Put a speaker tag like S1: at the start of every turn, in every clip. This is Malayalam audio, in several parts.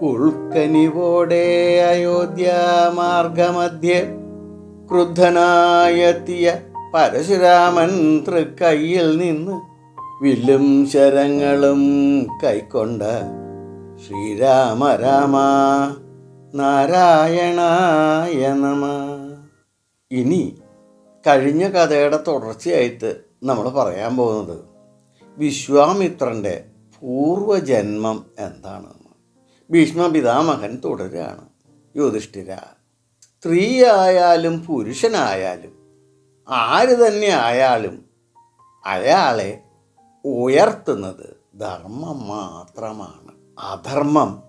S1: ഉൾക്കനിവോടെ അയോധ്യ മാർഗമധ്യേ ക്രുദ്ധനായെത്തിയ പരശുരാമൻ തൃക്കൈയിൽ നിന്ന് വില്ലും ശരങ്ങളും കൈക്കൊണ്ട ശ്രീരാമ രാമ നാരായണായ നമ. ഇനി കഴിഞ്ഞ കഥയുടെ തുടർച്ചയായിട്ട് നമ്മൾ പറയാൻ പോകുന്നത് വിശ്വാമിത്രന്റെ പൂർവജന്മം എന്താണെന്ന് ഭീഷ്മ പിതാമഹൻ തുടരുകയാണ് യുധിഷ്ഠിര സ്ത്രീയായാലും പുരുഷനായാലും ആര് തന്നെ ആയാലും അയാളെ ഉയർത്തുന്നത് ധർമ്മം മാത്രമാണ്. അധർമ്മം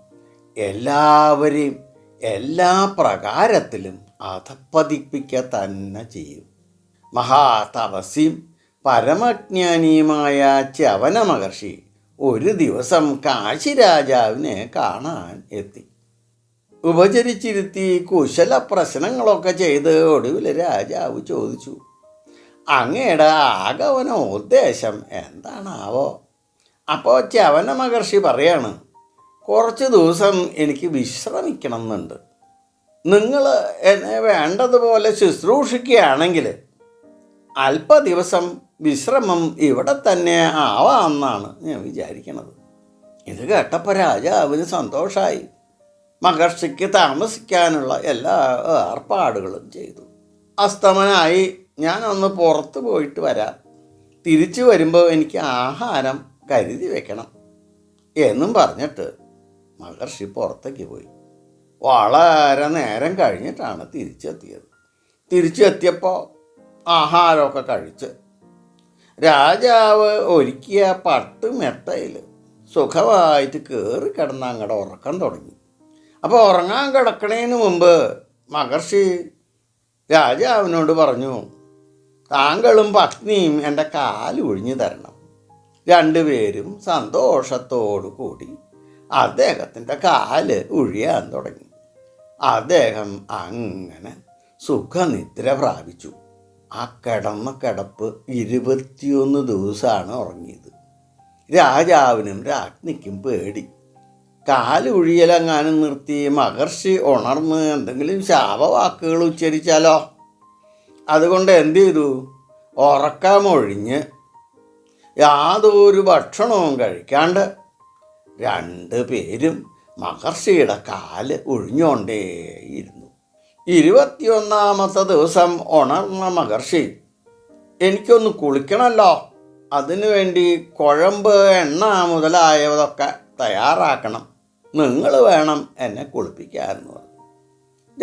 S1: എല്ലാവരെയും എല്ലാ പ്രകാരത്തിലും അധപ്പതിപ്പിക്കുക തന്നെ ചെയ്യും. മഹാതപസ്യം പരമജ്ഞാനിയുമായ ചവന മഹർഷി ഒരു ദിവസം കാശി രാജാവിനെ കാണാൻ എത്തി. ഉപചരിച്ചിരുത്തി കുശല പ്രശ്നങ്ങളൊക്കെ ചെയ്ത് ഒടുവിൽ രാജാവ് ചോദിച്ചു അങ്ങയുടെ ആഗമന ഉദ്ദേശം എന്താണാവോ? അപ്പോൾ ചവന മഹർഷി പറയാണ് കുറച്ച് ദിവസം എനിക്ക് വിശ്രമിക്കണം എന്നുണ്ട് നിങ്ങൾ എന്നെ വേണ്ടതുപോലെ ശുശ്രൂഷിക്കുകയാണെങ്കിൽ അല്പ ദിവസം വിശ്രമം ഇവിടെ തന്നെ ആവാമെന്നാണ് ഞാൻ വിചാരിക്കുന്നത് ഇത് കേട്ടപ്പോൾ രാജാവിന് സന്തോഷമായി മഹർഷിക്ക് താമസിക്കാനുള്ള എല്ലാ ഏർപ്പാടുകളും ചെയ്തു. അസ്തമനായി ഞാനൊന്ന് പുറത്ത് പോയിട്ട് വരാം. തിരിച്ചു വരുമ്പോൾ എനിക്ക് ആഹാരം കരുതി വെക്കണം എന്നും പറഞ്ഞിട്ട് മഹർഷി പുറത്തേക്ക് പോയി. വളരെ നേരം കഴിഞ്ഞിട്ടാണ് തിരിച്ചെത്തിയത്. തിരിച്ചെത്തിയപ്പോൾ ആഹാരമൊക്കെ കഴിച്ച്. രാജാവ് ഒരുക്കിയ പട്ട് മെത്തയിൽ സുഖമായിട്ട് കയറി കിടന്ന് അങ്ങടെ ഉറക്കം തുടങ്ങി. അപ്പോൾ ഉറങ്ങാൻ കിടക്കണേന് മുമ്പ് മഹർഷി രാജാവിനോട് പറഞ്ഞു താങ്കളും പത്നിയും എന്റെ കാൽ ഒഴിഞ്ഞു തരണം. രണ്ടുപേരും സന്തോഷത്തോടു കൂടി അദ്ദേഹത്തിന്റെ കാൽ ഒഴിയാൻ തുടങ്ങി. അദ്ദേഹം അങ്ങനെ സുഖനിദ്ര പ്രാപിച്ചു. ആ കിടന്ന കിടപ്പ് ഇരുപത്തിയൊന്ന് ദിവസമാണ് ഉറങ്ങിയത്. രാജാവിനും രാജ്ഞിക്കും പേടി. കാലുഴിയലങ്ങാനും നിർത്തി മഹർഷി ഉണർന്ന് എന്തെങ്കിലും ശാപവാക്കുകൾ ഉച്ചരിച്ചാലോ? അതുകൊണ്ട് എന്ത് ചെയ്തു ഉറക്കമൊഴിഞ്ഞ് യാതൊരു ഭക്ഷണവും കഴിക്കാണ്ട് രണ്ട് പേരും മഹർഷിയുടെ കാൽ ഒഴിഞ്ഞുകൊണ്ടേയിരുന്നു. ഇരുപത്തിയൊന്നാമത്തെ ദിവസം ഉണർന്ന മഹർഷി എനിക്കൊന്ന് കുളിക്കണമല്ലോ അതിനുവേണ്ടി കുഴമ്പ് എണ്ണ മുതലായതൊക്കെ തയ്യാറാക്കണം. നിങ്ങൾ വേണം എന്നെ കുളിപ്പിക്കാമെന്ന് പറഞ്ഞു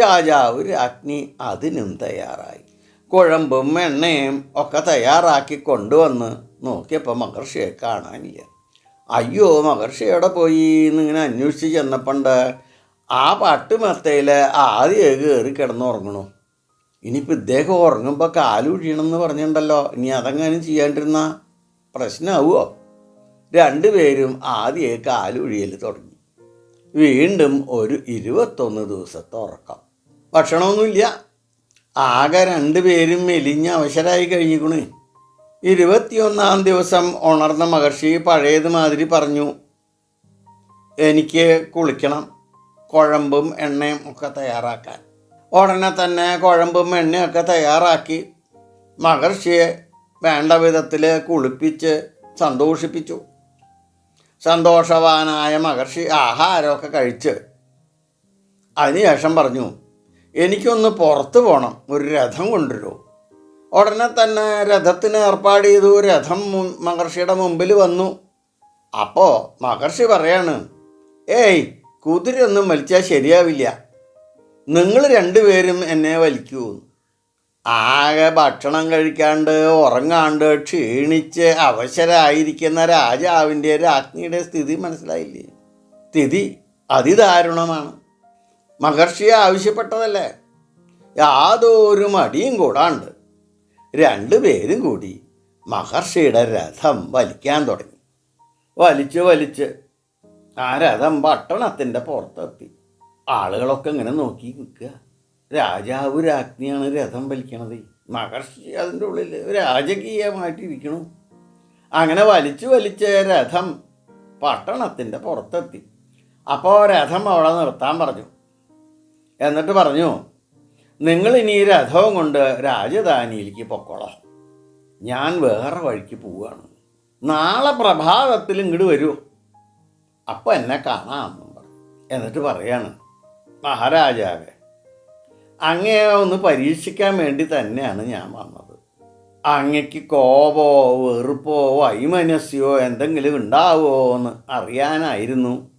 S1: രാജാവ് രാജ്ഞി അതിനും തയ്യാറായി. കുഴമ്പും എണ്ണയും ഒക്കെ തയ്യാറാക്കി കൊണ്ടുവന്ന് നോക്കിയപ്പോൾ മഹർഷിയെ കാണാനില്ല. അയ്യോ മഹർഷി എവിടെ പോയി? എന്നിങ്ങനെ അന്വേഷിച്ച് ചെന്നപ്പണ്ട് ആ പട്ട് മെത്തയിൽ ആദ്യം കയറി കിടന്നുറങ്ങണു ഇനിയിപ്പോൾ ഇദ്ദേഹം ഉറങ്ങുമ്പോൾ കാലൊഴിയണമെന്ന് പറഞ്ഞിട്ടുണ്ടല്ലോ. ഇനി അതെങ്ങാനും ചെയ്യാണ്ടിരുന്ന പ്രശ്നമാവുമോ രണ്ടുപേരും ആദ്യമേ കാലൊഴിയൽ തുടങ്ങി. വീണ്ടും ഒരു ഇരുപത്തൊന്ന് ദിവസത്തെ ഉറക്കം. ഭക്ഷണമൊന്നുമില്ല. ആകെ രണ്ടുപേരും മെലിഞ്ഞ അവശരായി കഴിഞ്ഞിക്കണേ. ഇരുപത്തിയൊന്നാം ദിവസം ഉണർന്ന മഹർഷി പഴയതുമാതിരി പറഞ്ഞു എനിക്ക് കുളിക്കണം. കുഴമ്പും എണ്ണയും ഒക്കെ തയ്യാറാക്കാൻ. ഉടനെ തന്നെ കുഴമ്പും എണ്ണയൊക്കെ തയ്യാറാക്കി മഹർഷിയെ വേണ്ട വിധത്തിൽ കുളിപ്പിച്ച് സന്തോഷിപ്പിച്ചു. സന്തോഷവാനായ മഹർഷി ആഹാരമൊക്കെ കഴിച്ച് അതിനുശേഷം പറഞ്ഞു എനിക്കൊന്ന് പുറത്ത് പോകണം ഒരു രഥം കൊണ്ടുവരൂ. ഉടനെ തന്നെ രഥത്തിന് ഏർപ്പാട് ചെയ്തു രഥം മഹർഷിയുടെ മുമ്പിൽ വന്നു. അപ്പോൾ മഹർഷി പറയാണ് ഏയ് കുതിരയൊന്നും വലിച്ചാൽ ശരിയാവില്ല. നിങ്ങൾ രണ്ടുപേരും എന്നെ വലിക്കൂ. ആകെ ഭക്ഷണം കഴിക്കാണ്ട് ഉറങ്ങാണ്ട് ക്ഷീണിച്ച് അവശരായിരിക്കുന്ന രാജാവിന്റെ രാജ്ഞിയുടെ സ്ഥിതി മനസ്സിലായില്ലേ? സ്ഥിതി അതിദാരുണമാണ്. മഹർഷിയെ ആവശ്യപ്പെട്ടതല്ലേ? യാതൊരു മടിയും കൂടാണ്ട് രണ്ടുപേരും കൂടി മഹർഷിയുടെ രഥം വലിക്കാൻ തുടങ്ങി. വലിച്ച് വലിച്ച് ആ രഥം പട്ടണത്തിന്റെ പുറത്തെത്തി. ആളുകളൊക്കെ ഇങ്ങനെ നോക്കി നിൽക്കുക. രാജാവ് രാജ്ഞിയാണ് രഥം വലിക്കണത്. മഹർഷി അതിന്റെ ഉള്ളിൽ രാജകീയമായിട്ടിരിക്കണു അങ്ങനെ വലിച്ചു വലിച്ച രഥം പട്ടണത്തിന്റെ പുറത്തെത്തി. അപ്പോൾ രഥം അവിടെ നിർത്താൻ പറഞ്ഞു. എന്നിട്ട് പറഞ്ഞു നിങ്ങൾ ഇനി ഈ രഥവും കൊണ്ട് രാജധാനിയിലേക്ക് പൊക്കോളാം. ഞാൻ വേറെ വഴിക്ക് പോവുകയാണ്. നാളെ പ്രഭാതത്തിൽ ഇങ്ങോട്ട് വരൂ. അപ്പം എന്നെ കാണാമെന്നും പറഞ്ഞു. എന്നിട്ട് പറയാണ് മഹാരാജാവേ അങ്ങയെ ഒന്ന് പരീക്ഷിക്കാൻ വേണ്ടി തന്നെയാണ് ഞാൻ വന്നത്. അങ്ങയ്ക്ക് കോപോ വെറുപ്പോ വൈമനസ്യോ എന്തെങ്കിലും ഉണ്ടാവോ എന്ന് അറിയാനായിരുന്നു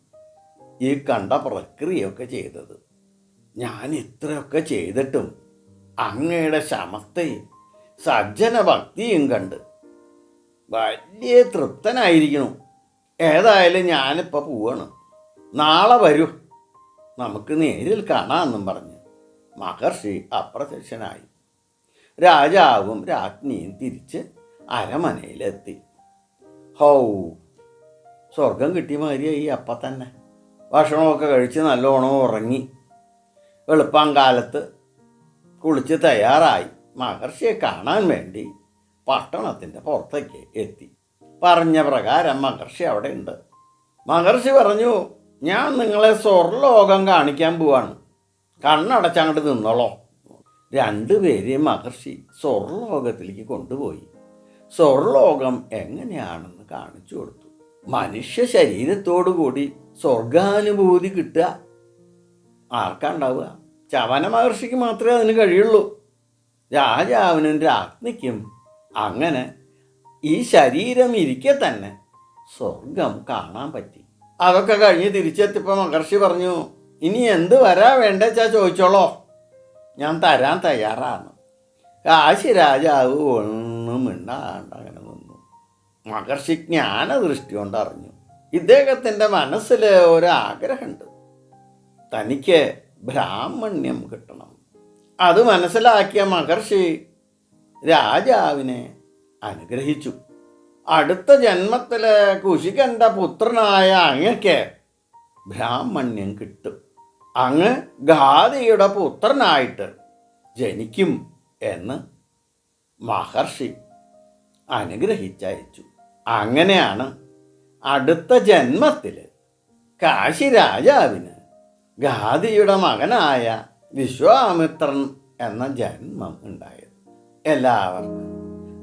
S1: ഈ കണ്ട പ്രക്രിയയൊക്കെ ചെയ്തത്. ഞാൻ ഇത്രയൊക്കെ ചെയ്തിട്ടും അങ്ങയുടെ ശമത്തെയും സജ്ജന ഭക്തിയും കണ്ട് വലിയ തൃപ്തനായിരിക്കുന്നു ഏതായാലും ഞാനിപ്പോൾ പോവാണ്. നാളെ വരൂ. നമുക്ക് നേരിൽ കാണാമെന്നും പറഞ്ഞ് മഹർഷി അപ്രത്യക്ഷനായി. രാജാവും രാജ്ഞിയും തിരിച്ച് അരമനയിലെത്തി. ഹൗ സ്വർഗം കിട്ടിയ മാതിരിയായി അപ്പം തന്നെ. ഭക്ഷണമൊക്കെ കഴിച്ച് നല്ലോണം ഉറങ്ങി. വെളുപ്പാങ്കാലത്ത് കുളിച്ച് തയ്യാറായി. മഹർഷിയെ കാണാൻ വേണ്ടി പട്ടണത്തിന്റെ പുറത്തേക്ക് എത്തി. പറഞ്ഞ പ്രകാരം മഹർഷി അവിടെ ഉണ്ട് മഹർഷി പറഞ്ഞു ഞാൻ നിങ്ങളെ സ്വർലോകം കാണിക്കാൻ പോവാണ്. കണ്ണടച്ചങ്ങോട്ട് നിന്നോളോ. രണ്ടുപേരെയും മഹർഷി സ്വർലോകത്തിലേക്ക് കൊണ്ടുപോയി. സ്വർലോകം എങ്ങനെയാണെന്ന് കാണിച്ചു കൊടുത്തു. മനുഷ്യ ശരീരത്തോടു കൂടി സ്വർഗാനുഭൂതി കിട്ടുക. ആർക്കാ ഉണ്ടാവുക ചവന മഹർഷിക്ക് മാത്രമേ അതിന് കഴിയുള്ളൂ. രാജാവിനും രാജ്ഞിക്കും അങ്ങനെ ഈ ശരീരം ഇരിക്കെ തന്നെ. സ്വർഗം കാണാൻ പറ്റി. അതൊക്കെ കഴിഞ്ഞ് തിരിച്ചെത്തിയപ്പോൾ മഹർഷി പറഞ്ഞു ഇനി എന്ത് വരാ വേണ്ടെച്ചാ ചോദിച്ചോളോ. ഞാൻ തരാൻ തയ്യാറാണ്. കാശി രാജാവ് ഒന്നും മിണ്ടാണ്ട് അങ്ങനെ നിന്നു. മഹർഷി ജ്ഞാനദൃഷ്ടി കൊണ്ട് അറിഞ്ഞു. ഇദ്ദേഹത്തിന്റെ മനസ്സിൽ ഒരാഗ്രഹമുണ്ട്. തനിക്ക് ബ്രാഹ്മണ്യം കിട്ടണം. അത് മനസ്സിലാക്കിയ മഹർഷി രാജാവിനെ അനുഗ്രഹിച്ചു. അടുത്ത ജന്മത്തിൽ കുശികന്റെ പുത്രനായ അങ്ങക്ക്? ബ്രാഹ്മണ്യം കിട്ടും. അങ്ങ് ഗാദിയുടെ പുത്രനായിട്ട് ജനിക്കും എന്ന് മഹർഷി അനുഗ്രഹിച്ചയച്ചു. അങ്ങനെയാണ് അടുത്ത ജന്മത്തിൽ കാശി രാജാവിന് ഗാദിയുടെ മകനായ വിശ്വാമിത്രൻ എന്ന ജന്മം ഉണ്ടായത്. എല്ലാവർക്കും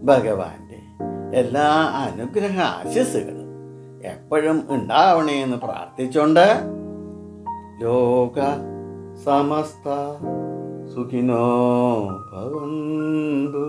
S1: ഭഗവാന്റെ എല്ലാ അനുഗ്രഹ ആശസ്സുകളും എപ്പോഴും ഉണ്ടാവണേ എന്ന് പ്രാർത്ഥിച്ചുകൊണ്ട് ലോക സമസ്ത സുഖിനോ ഭവന്തു.